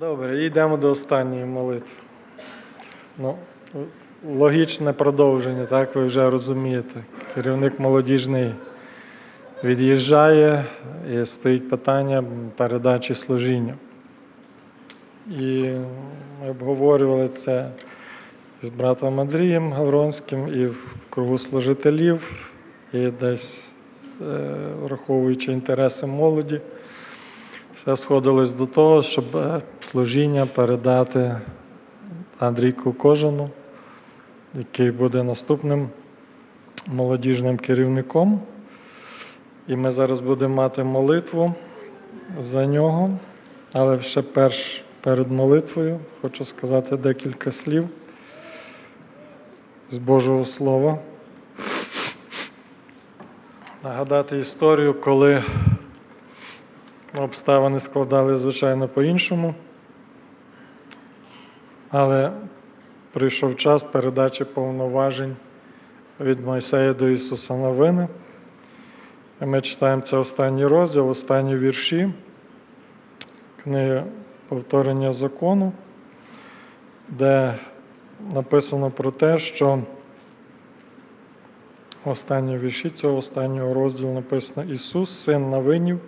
Добре, йдемо до останньої молитви. Ну, логічне продовження, так ви вже розумієте. Керівник молодіжний від'їжджає і стоїть питання передачі служіння. І ми обговорювали це з братом Андрієм Гавронським і в кругу служителів, і десь враховуючи інтереси молоді. Все сходилось до того, щоб е, служіння передати Андрійку Кожану, який буде наступним молодіжним керівником. І ми зараз будемо мати молитву за нього. Але ще перш перед молитвою хочу сказати декілька слів з Божого Слова. Нагадати історію, коли обставини складали, звичайно, по-іншому. Але прийшов час передачі повноважень від Мойсея до Ісуса Новини. І ми читаємо це останній розділ, останні вірші книги повторення закону, де написано про те, що в останній вірші цього останнього розділу написано Ісус, син Навинів,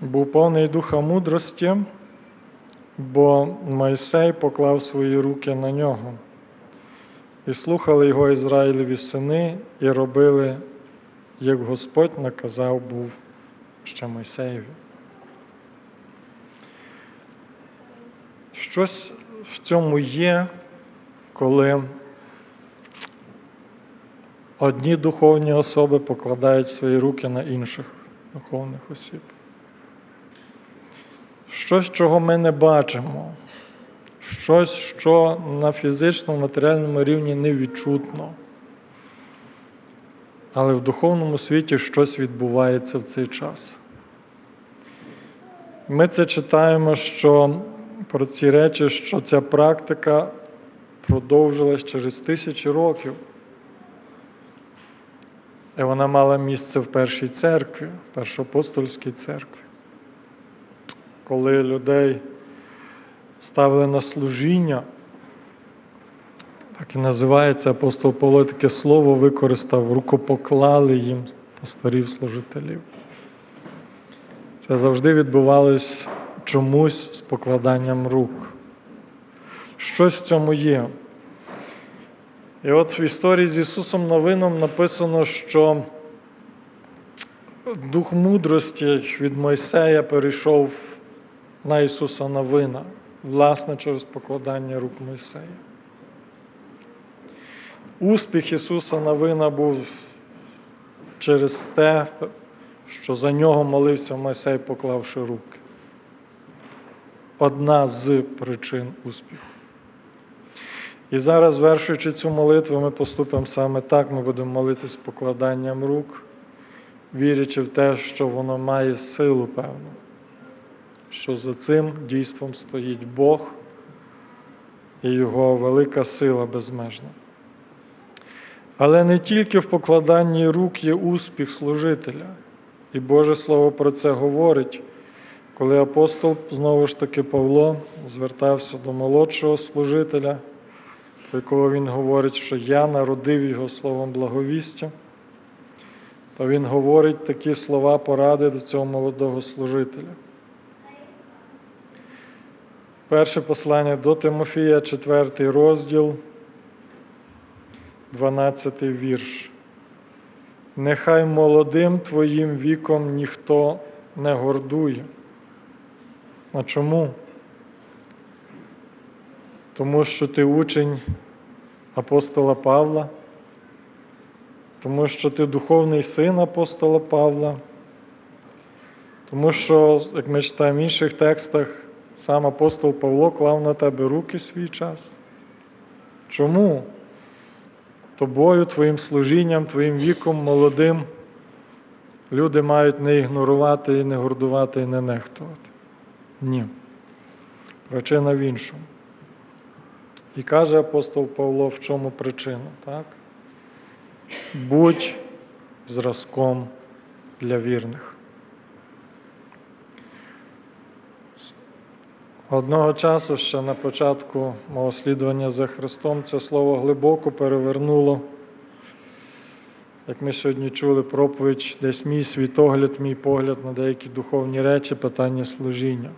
був повний духа мудрості, бо Мойсей поклав свої руки на нього. І слухали його Ізраїлеві сини, і робили, як Господь наказав був ще Мойсеєві. Щось в цьому є, коли одні духовні особи покладають свої руки на інших духовних осіб. Щось, чого ми не бачимо, щось, що на фізичному, матеріальному рівні не відчутно. Але в духовному світі щось відбувається в цей час. Ми це читаємо, що про ці речі, що ця практика продовжилась через тисячі років. І вона мала місце в першій церкві, першоапостольській церкві. Коли людей ставили на служіння, так і називається апостол Павло таке слово використав, рукопоклали їм пасторів служителів. Це завжди відбувалось чомусь з покладанням рук. Щось в цьому є. І от в історії з Ісусом Новином написано, що дух мудрості від Мойсея перейшов на Ісуса Новина, власне, через покладання рук Мойсея. Успіх Ісуса Новина був через те, що за нього молився Мойсей, поклавши руки. Одна з причин успіху. І зараз, звершуючи цю молитву, ми поступимо саме так, ми будемо молитись покладанням рук, вірячи в те, що воно має силу певну, що за цим дійством стоїть Бог і Його велика сила безмежна. Але не тільки в покладанні рук є успіх служителя, і Боже Слово про це говорить, коли апостол, знову ж таки, Павло звертався до молодшого служителя, про якого він говорить, що я народив його словом благовістя, то він говорить такі слова поради до цього молодого служителя. Перше послання до Тимофія, 4 розділ, 12 вірш. Нехай молодим твоїм віком ніхто не гордує. А чому? Тому що ти учень апостола Павла, тому що ти духовний син апостола Павла, тому що, як ми читаємо в інших текстах, сам апостол Павло клав на тебе руки свій час. Чому? Тобою, твоїм служінням, твоїм віком молодим люди мають не ігнорувати і не гордувати і не нехтувати. Ні. Причина в іншому. І каже апостол Павло, в чому причина? так? Будь зразком для вірних. Одного часу ще на початку мого слідування за Христом це слово глибоко перевернуло, як ми сьогодні чули, проповідь десь мій світогляд, мій погляд на деякі духовні речі, питання служіння.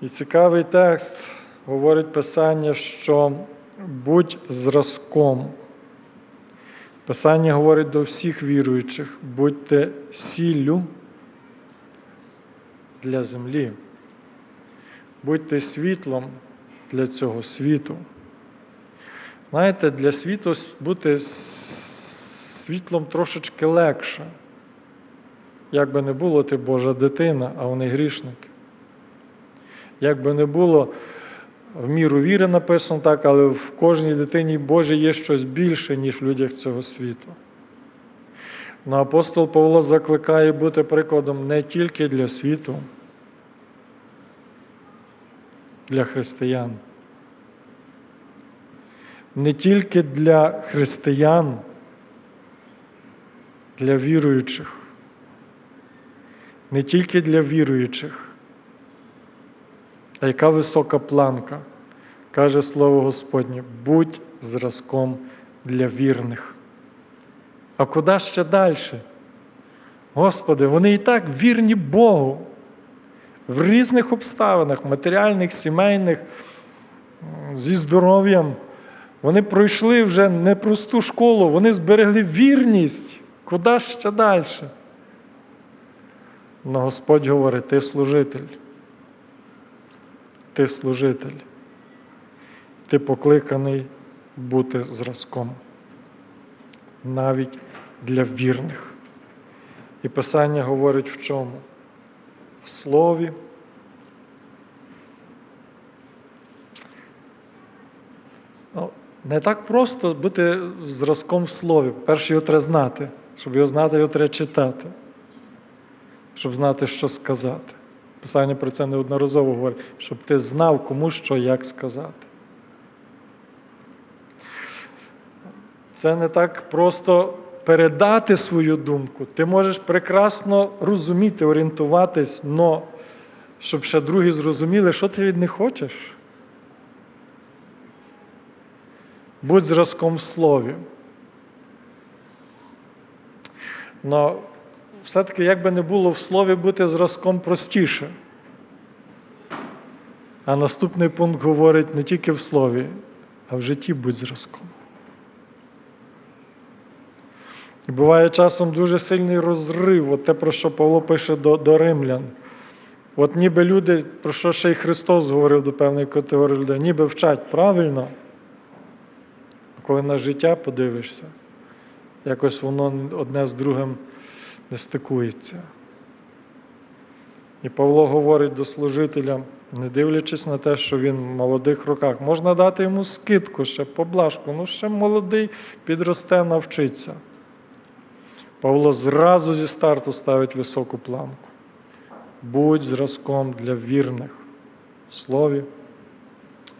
І цікавий текст говорить Писання, що будь зразком. Писання говорить до всіх віруючих, будьте сіллю для землі. Будьте світлом для цього світу. Знаєте, для світу бути світлом трошечки легше. Як би не було, ти Божа дитина, а вони грішники. Як би не було, в міру віри написано так, але в кожній дитині Божій є щось більше, ніж в людях цього світу. Но апостол Павло закликає бути прикладом не тільки для світу, для християн. Не тільки для християн, для віруючих, не тільки для віруючих, а яка висока планка, каже Слово Господнє, будь зразком для вірних. А куди ще далі? Господи, вони і так вірні Богу в різних обставинах, матеріальних, сімейних, зі здоров'ям. Вони пройшли вже непросту школу, вони зберегли вірність. Куди ще далі? Но Господь говорить, ти служитель. Ти служитель. Ти покликаний бути зразком. Навіть для вірних. І Писання говорить в чому? В слові. Ну, не так просто бути зразком в слові. Перше його треба знати. Щоб його знати, його треба читати, щоб знати, що сказати. Писання про це неодноразово говорить, щоб ти знав, кому що як сказати. Це не так просто передати свою думку. Ти можеш прекрасно розуміти, орієнтуватись, але щоб ще другі зрозуміли, що ти від них хочеш. Будь зразком в слові. Но все-таки, як би не було в слові бути зразком простіше. А наступний пункт говорить не тільки в слові, а в житті будь зразком. І буває часом дуже сильний розрив, от те, про що Павло пише до, до римлян. От ніби люди, про що ще й Христос говорив до певної категорії людей, ніби вчать правильно, коли на життя подивишся, якось воно одне з другим не стикується. І Павло говорить до служителя, не дивлячись на те, що він в молодих роках, можна дати йому скидку, ще поблажку, ну ще молодий, підросте, навчиться. Павло зразу зі старту ставить високу планку. Будь зразком для вірних в слові,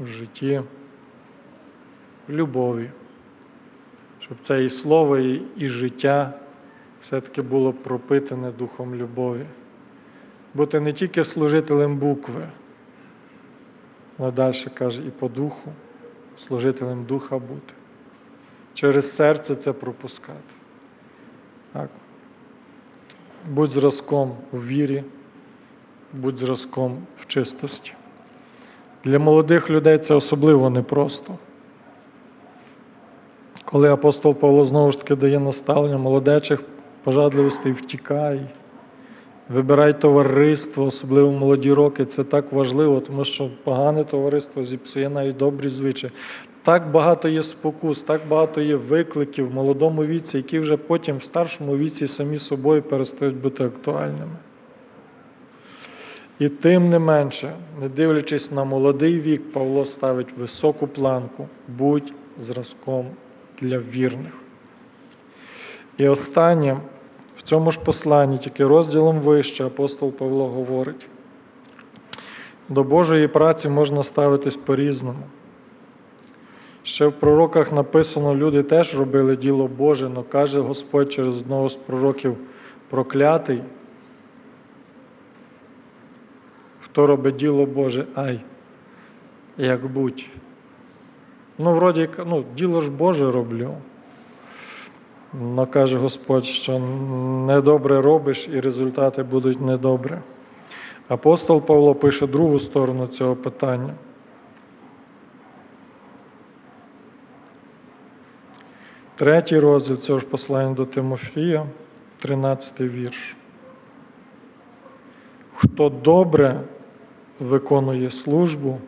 в житті, в любові, щоб це і слово, і життя все-таки було пропитане духом любові. Бути не тільки служителем букви, але далі каже, і по духу, служителем духа бути. Через серце це пропускати. Так. Будь зразком у вірі, будь зразком в чистості. Для молодих людей це особливо непросто. Коли апостол Павло знову ж таки дає наставлення молодечих пожадливостей втікай, вибирай товариство, особливо молоді роки, це так важливо, тому що погане товариство зіпсує навіть добрі звичаї. Так багато є спокус, так багато є викликів в молодому віці, які вже потім в старшому віці самі собою перестають бути актуальними. І тим не менше, не дивлячись на молодий вік, Павло ставить високу планку, будь зразком для вірних. І останнє, в цьому ж посланні, тільки розділом вище, апостол Павло говорить, до Божої праці можна ставитись по-різному. Ще в пророках написано, люди теж робили діло Боже, але каже Господь через одного з пророків проклятий, Хто робить діло Боже, ай, як будь. Ну, вроді, ну, діло ж Боже роблю. Но каже Господь, що недобре робиш і результати будуть недобре. Апостол Павло пише другу сторону цього питання. Третій розділ цього ж послання до Тимофія, 13 вірш. Хто добре виконує службу,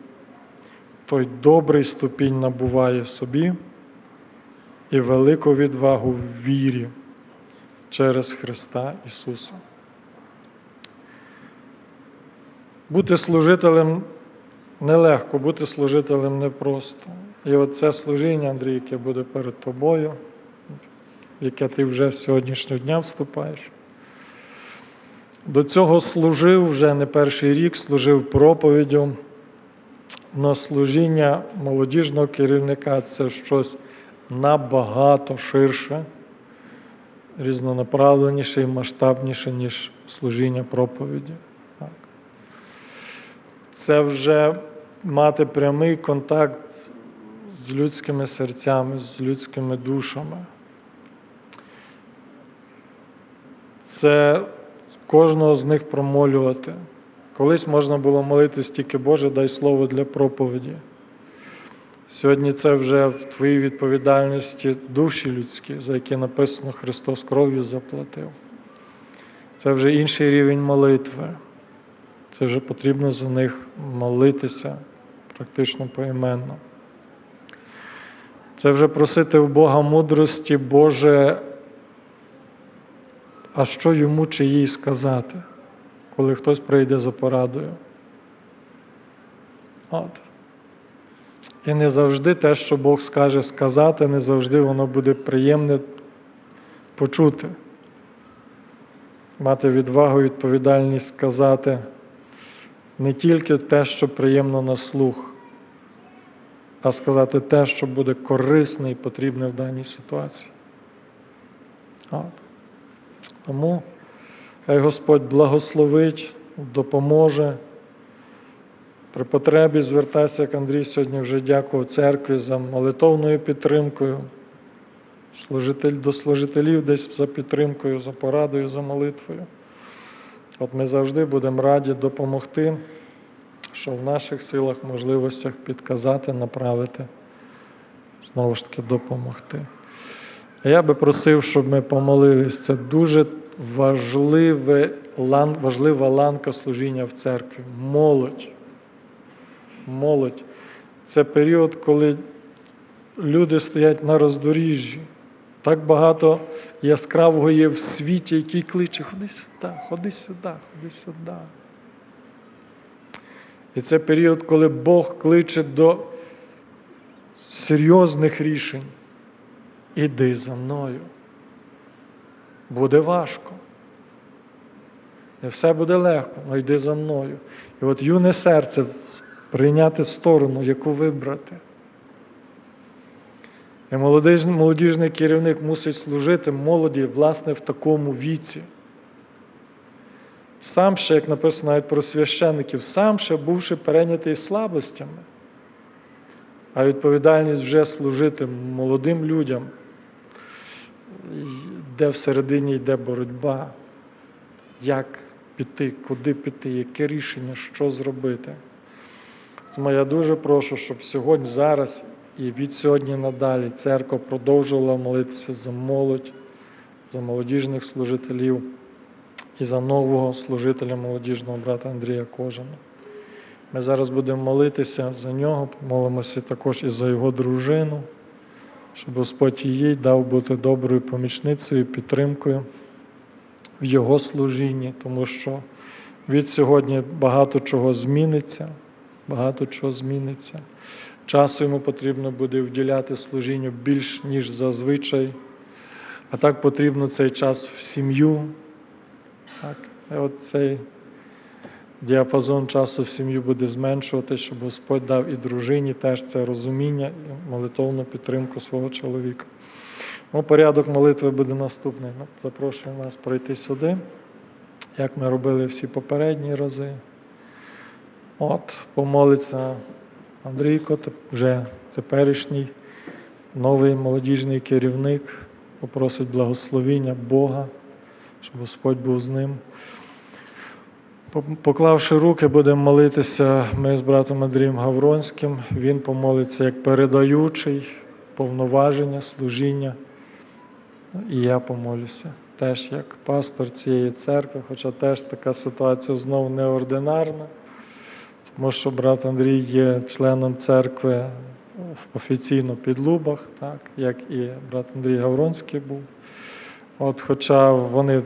той добрий ступінь набуває собі і велику відвагу в вірі через Христа Ісуса. Бути служителем нелегко, бути служителем непросто. І оце служіння, Андрій, яке буде перед тобою, в яке ти вже з сьогоднішнього дня вступаєш. До цього служив вже не перший рік, служив проповіддю. Но служіння молодіжного керівника це щось набагато ширше, різнонаправленіше і масштабніше, ніж служіння проповіді. Так. Це вже мати прямий контакт з людськими серцями, з людськими душами. Це кожного з них промолювати. Колись можна було молитись тільки Боже, дай слово для проповіді. Сьогодні це вже в твоїй відповідальності душі людські, за які написано Христос кров'ю заплатив. Це вже інший рівень молитви. Це вже потрібно за них молитися практично поіменно. Це вже просити в Бога мудрості, Боже, а що йому чи їй сказати, коли хтось прийде за порадою. От. І не завжди те, що Бог скаже сказати, не завжди воно буде приємне почути. Мати відвагу, відповідальність сказати не тільки те, що приємно на слух, а сказати те, що буде корисне і потрібне в даній ситуації. От. Тому хай Господь благословить, допоможе. При потребі звертайся, як Андрій сьогодні вже дякував церкві за молитовною підтримкою, до служителів десь за підтримкою, за порадою, за молитвою. От ми завжди будемо раді допомогти, що в наших силах, можливостях підказати, направити, знову ж таки допомогти. Я би просив, щоб ми помолились. Це дуже важливе, важлива ланка служіння в церкві. Молодь. Молодь. Це період, коли люди стоять на роздоріжжі. Так багато яскравого є в світі, який кличе, ходи сюди, ходи сюди, ходи сюди. І це період, коли Бог кличе до серйозних рішень. Іди за мною. Буде важко. Не все буде легко, але йди за мною. І от юне серце прийняти сторону, яку вибрати. І молодіж- молодіжний керівник мусить служити молоді, власне, в такому віці. Сам ще, як написано навіть про священників, сам ще бувши перейнятий слабостями, а відповідальність вже служити молодим людям, де всередині йде боротьба, як піти, куди піти, яке рішення, що зробити. Тому я дуже прошу, щоб сьогодні, зараз і від сьогодні надалі церква продовжувала молитися за молодь, за молодіжних служителів і за нового служителя молодіжного брата Андрія Кожана. Ми зараз будемо молитися за нього, молимося також і за його дружину, щоб Господь їй дав бути доброю помічницею, підтримкою в його служінні, тому що від сьогодні багато чого зміниться, багато чого зміниться. Часу йому потрібно буде вділяти служінню більш, ніж зазвичай, а так потрібно цей час в сім'ю. Так, от цей діапазон часу в сім'ю буде зменшувати, щоб Господь дав і дружині теж це розуміння і молитовну підтримку свого чоловіка. Ну, порядок молитви буде наступний. Запрошуємо вас пройти сюди, як ми робили всі попередні рази. От, помолиться Андрійко, вже теперішній новий молодіжний керівник, попросить благословіння Бога, щоб Господь був з ним. Поклавши руки, будемо молитися ми з братом Андрієм Гавронським. Він помолиться як передаючий повноваження, служіння. І я помолюся теж як пастор цієї церкви, хоча теж така ситуація знову неординарна, тому що брат Андрій є членом церкви офіційно під Лубах, так, як і брат Андрій Гавронський був. От, хоча вони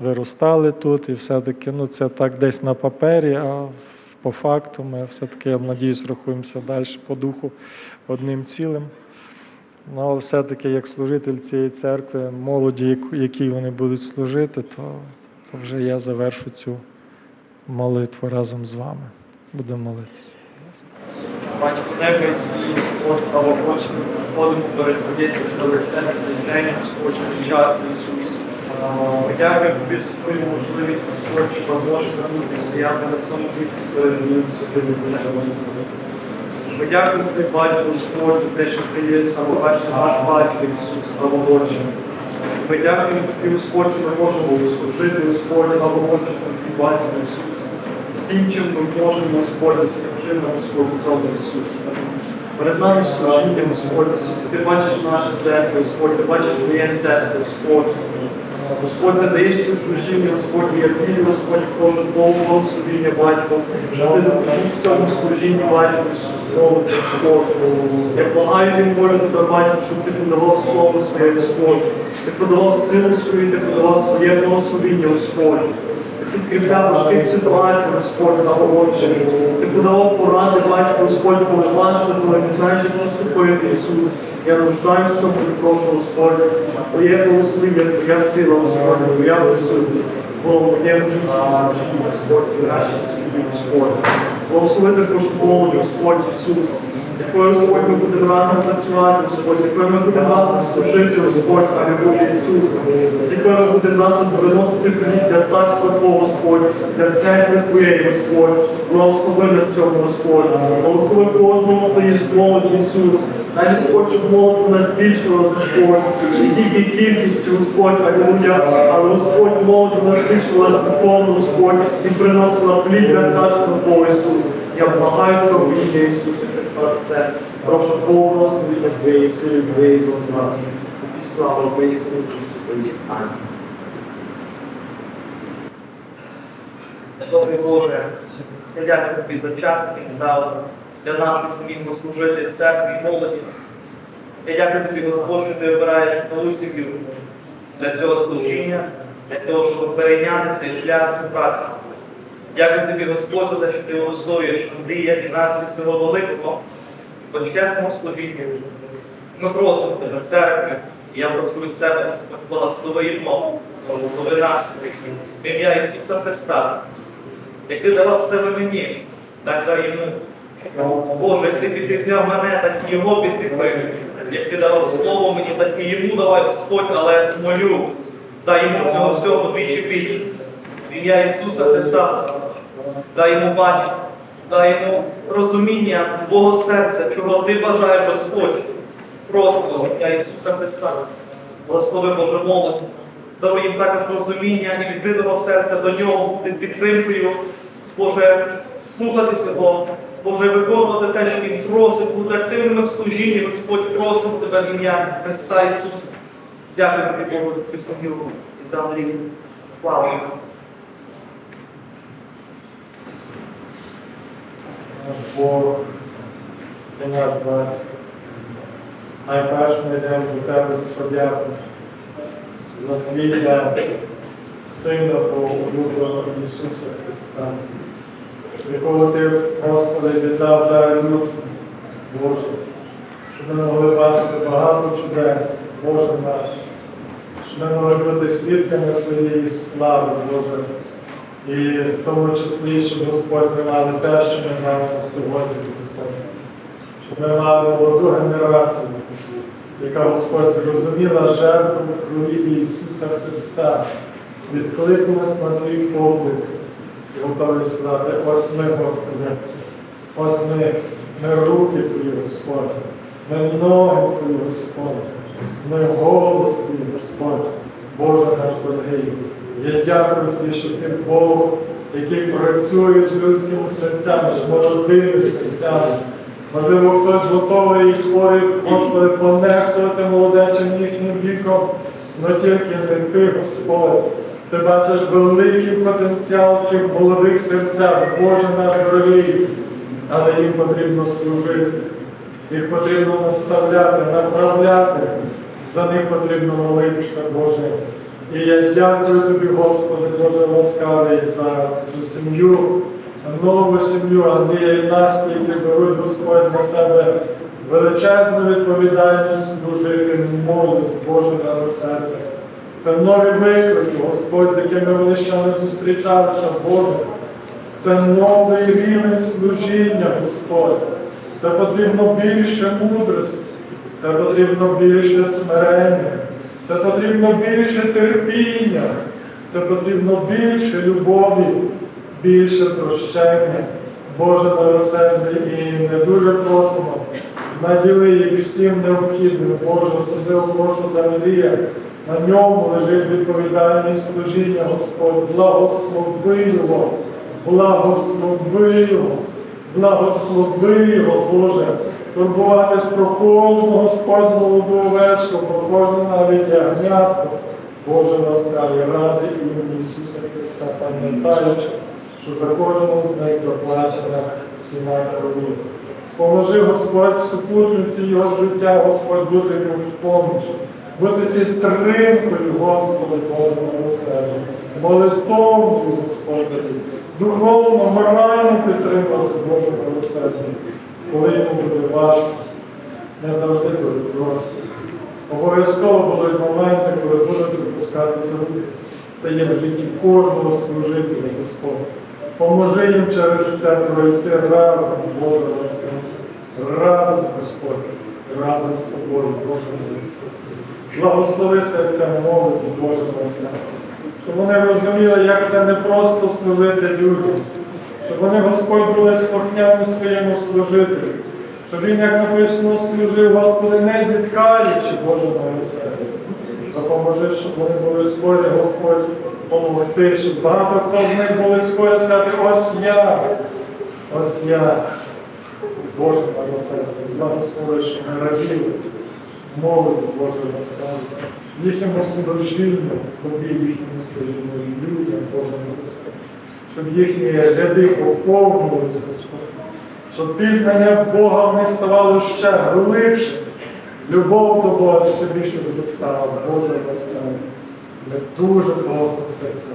виростали тут, і все-таки ну, це так десь на папері, а по факту ми все-таки, я надіюсь, рахуємося далі по духу одним цілим. Ну, але все-таки, як служитель цієї церкви, молоді, якій вони будуть служити, то, то вже я завершу цю молитву разом з вами. Будемо молитися. Пані Небо, свій Господь, правоочі, ходимо перед Твоєю святою лицем і звільненням, Господь, час Ісус. Дякуємо Тобі за твою можливість, Господь, що ми можемо бути стояти на цьому місці лицем. Ми дякуємо Тобі, Батько, Господь, за те, що Ти є самобачний наш Батько Ісус, правоочі. Ми дякуємо Тобі, Господь, що ми можемо служити, Господь, правоочі, Тобі, Батько Ісус. Ми можемо, Господь, допоможи нам, Господь, в цьому Ісусі. Перед нами служіння, Господь, Ісус, ти бачиш наше серце, Господь, ти бачиш моє серце, Господь. Господь, ти даєш це служіння, Господь, я вірю, Господь, кожен Твого благословіння, Батько, що ти в цьому служінні, Батько, Богу, Господь. Я благаю і молю тебе, Батько, щоб ти подавав слово своє, Господь. Ти подавав силу свою, ти подавав своє благословіння, Господь. Підкріпляв важких ситуацій, спорт на Отче. Ти подавав поради, батьку Господь, коли важко, коли не знаєш, як наступити, Ісус. Я нуждаюсь в цьому прошу, Господь, Твоє благословення, Твоя сила, Господь, Твоя присутність. Було в моєму житті, служінні, Господь, і в нашій сім'ї, Господь. Благослови також молодь, Господь Ісус, з якою, Господь, ми будемо разом працювати, Господь, з якою ми будемо разом служити, а не буде Ісус, з якою ми будемо разом виносити плід для царства Твого, Господь, для церкви Твоєї, Господь. Благослови нас в цьому, Господь. Благослови кожному, хто є Ісус. Господь, щоб молодь нас збільшила, Господь, не тільки кількістю, Господь, алілуя, але Господь молодь нас збільшила духовно, Господь, і приносила плід для царства Твого, Ісус. Я благаю в ім'я Ісуса Христа це. Прошу Твого розповідь Твоєї сили, Твоєї добра. І слава Твоєї сили, Твоєї. Амінь. Добрий Боже, я дякую тобі за час, який дав для нашої сім'ї послужити церкві молоді. Я дякую тобі, Господь, що ти обираєш нову сім'ю для цього служіння, для того, щоб перейняти цей шлях, цю працю. Дякую тобі, Господь, що ти голосуєш Андрія і нас від цього великого почесного служіння. Ми просимо тебе, церкви, і я прошу від себе, Господь, благослови його, благослови нас, ім'я Ісуса Христа, як ти давав себе мені, так дай йому. Боже, ти підкріпляв мене, так і його підкріпив. Як ти давав слово мені, так і йому давай Господь, але молю, дай йому цього всього двічі більше. В ім'я Ісуса Христа, дай йому бачити, дай йому розуміння Твого серця, чого ти бажаєш, Господь. Просто ім'я Ісуса Христа. Благослови Боже молодь. Даруй їм також розуміння і відкритого серця до нього під підтримкою. Боже, слухатися Його, Боже, виконувати те, що Він просить, бути активними в служінні, Господь, просимо Тебе в ім'я Христа Ісуса. Дякую тобі, Богу, за цю сім'ю і за Андрія. Слава Бог, і наш Найперше ми йдемо до Тебе з подяку за Твій Сина Твого улюбленого Ісуса Христа, якого Ти, віддав дар людству, Боже, щоб ми могли бачити багато чудес, Боже наш, щоб ми могли бути свідками Твоєї слави, Боже. І в тому числі, щоб Господь ми мали те, що ми маємо сьогодні, Господь. Щоб ми мали молоду генерацію, яка Господь зрозуміла жертву крові Ісуса Христа, відкликнулась на твій поклик і готові сказати, ось ми, Господи, ось ми, ми руки Твої, Господь, ми ноги Твої, Господь, ми голос Твій, Господь, Боже наш дорогий. Я дякую Тобі, що Ти Бог, який працює з людськими серцями, з молодими серцями. Можливо, хтось готовий і спорить, Господи, понехтувати молодечим їхнім віком, але тільки не Ти, Господь. Ти бачиш великий потенціал в цих молодих серцях, Боже наш дорогий, але їм потрібно служити, їх потрібно наставляти, направляти, за них потрібно молитися, Боже. І я дякую тобі, Господи, Боже ласкавий за цю сім'ю, нову сім'ю Андрія і Насті, які беруть Господь на себе величезну відповідальність служити молоді, Боже на серце. Це нові виклики, Господь, з якими вони ще не зустрічалися, Боже. Це новий рівень служіння, Господь. Це потрібно більше мудрості, це потрібно більше смирення, це потрібно більше терпіння, це потрібно більше любові, більше прощення. Боже милосердний, і не дуже просимо. Наділи їх всім необхідним, Боже, особливо за Андрія. На ньому лежить відповідальність служіння, Господь. Благослови його, благослови благослови його, Боже. Турбуватись про кожну Господь молоду овечку, про кожну навіть ягнятку. Боже ласкавий, ради імені Ісуса Христа, пам'ятаючи, що за кожного з них заплачена ціна крові. Поможи Господь супутниці його життя, Господь бути йому в поміч, бути підтримкою, Господи, Боже милосердя, молитовною, Господи, духовно, морально підтримати Боже милосердя, коли йому буде важко, не завжди буде просто. Обов'язково будуть моменти, коли будуть відпускатися руки. Це є в житті кожного служителя, Господь. Поможи їм через це пройти разом, Боже ласкавий. Разом, Господь, разом з тобою, Боже Господь. Благослови серця молоді, Боже ласкавий. Щоб вони розуміли, як це не просто служити людям. Щоб вони, Господь, були слухняні своєму служителю. Щоб він, як написано, служив, Господи, не зіткаючи, Боже милосердя. Допоможи, щоб вони були схожі, Господь, помогти, щоб багато хто з них були схожі сказати, ось я, ось я. Боже милосердя, благослови, щоб ми раділи, молоді, Боже милосердя, їхньому служінню, тобі, їхньому служінню, людям, Боже милосердя, щоб їхні ряди поповнювалися, Господь щоб пізнання Бога в них ставало ще глибше, любов до Бога ще більше зростала, Боже ласкавий. Ми дуже просимо це.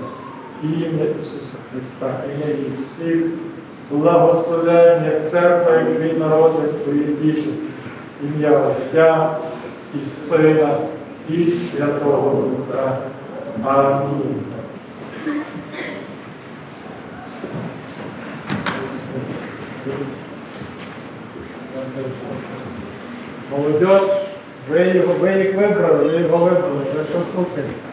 Ім'я Ісуса Христа, ім'я всіх, благословляємо, як церква, як твій народ, як діти. Ім'я Отця і Сина і Святого Духа. Амінь. Молодь, ви його ви їх вибрали, ви його вибрали, ви що слухайте.